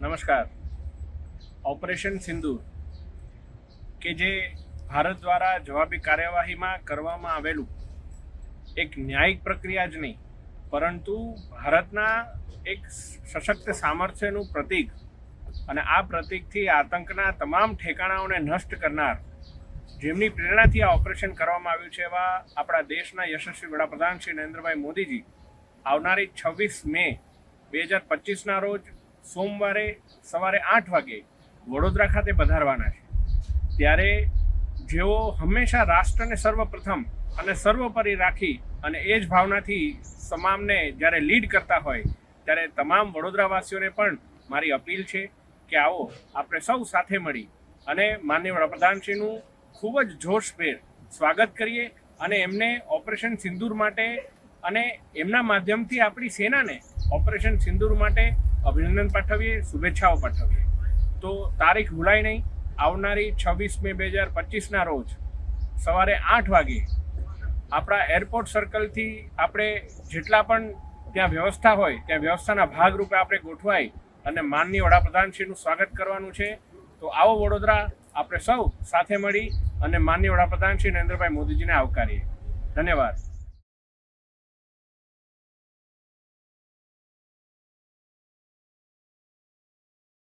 નમસ્કાર. ઓપરેશન સિંદૂર, કે જે ભારત દ્વારા જવાબી કાર્યવાહીમાં કરવામાં આવેલું, એક ન્યાયિક પ્રક્રિયા જ નહીં, પરંતુ ભારતના એક સશક્ત સામર્થ્યનું પ્રતીક અને આ પ્રતીકથી આતંકના તમામ ઠેકાણાઓને નષ્ટ કરનાર, જેમની પ્રેરણાથી આ ઓપરેશન કરવામાં આવ્યું છે એવા આપણા દેશના યશસ્વી વડાપ્રધાન શ્રી નરેન્દ્રભાઈ મોદીજી આવનારી છવ્વીસ મે, બે હજાર પચીસના રોજ સોમવારે સવારે આઠ વાગે વડોદરા ખાતે પધારવાના છે. ત્યારે જેઓ હંમેશા રાષ્ટ્રને સર્વપ્રથમ અને સર્વોપરી રાખી અને એ જ ભાવનાથી તમામને જ્યારે લીડ કરતા હોય, ત્યારે તમામ વડોદરાવાસીઓને પણ મારી અપીલ છે કે આવો આપણે સૌ સાથે મળી અને માન્ય વડાપ્રધાનશ્રીનું ખૂબ જ જોશભેર સ્વાગત કરીએ અને એમને ઓપરેશન સિંદૂર માટે અને એમના માધ્યમથી આપણી સેનાને ઓપરેશન સિંદૂર માટે અભિનંદન પાઠવીએ, શુભેચ્છાઓ પાઠવીએ. તો તારીખ ભૂલાય નહીં. આવનારી છવ્વીસ મે બે હજાર પચીસના રોજ સવારે આઠ વાગે આપણા એરપોર્ટ સર્કલથી આપણે જેટલા પણ ત્યાં વ્યવસ્થા હોય, ત્યાં વ્યવસ્થાના ભાગરૂપે આપણે ગોઠવાઈ અને માનનીય વડાપ્રધાનશ્રીનું સ્વાગત કરવાનું છે. તો આવો વડોદરા આપણે સૌ સાથે મળી અને માનનીય વડાપ્રધાન શ્રી નરેન્દ્રભાઈ મોદીજીને આવકારીએ. ધન્યવાદ.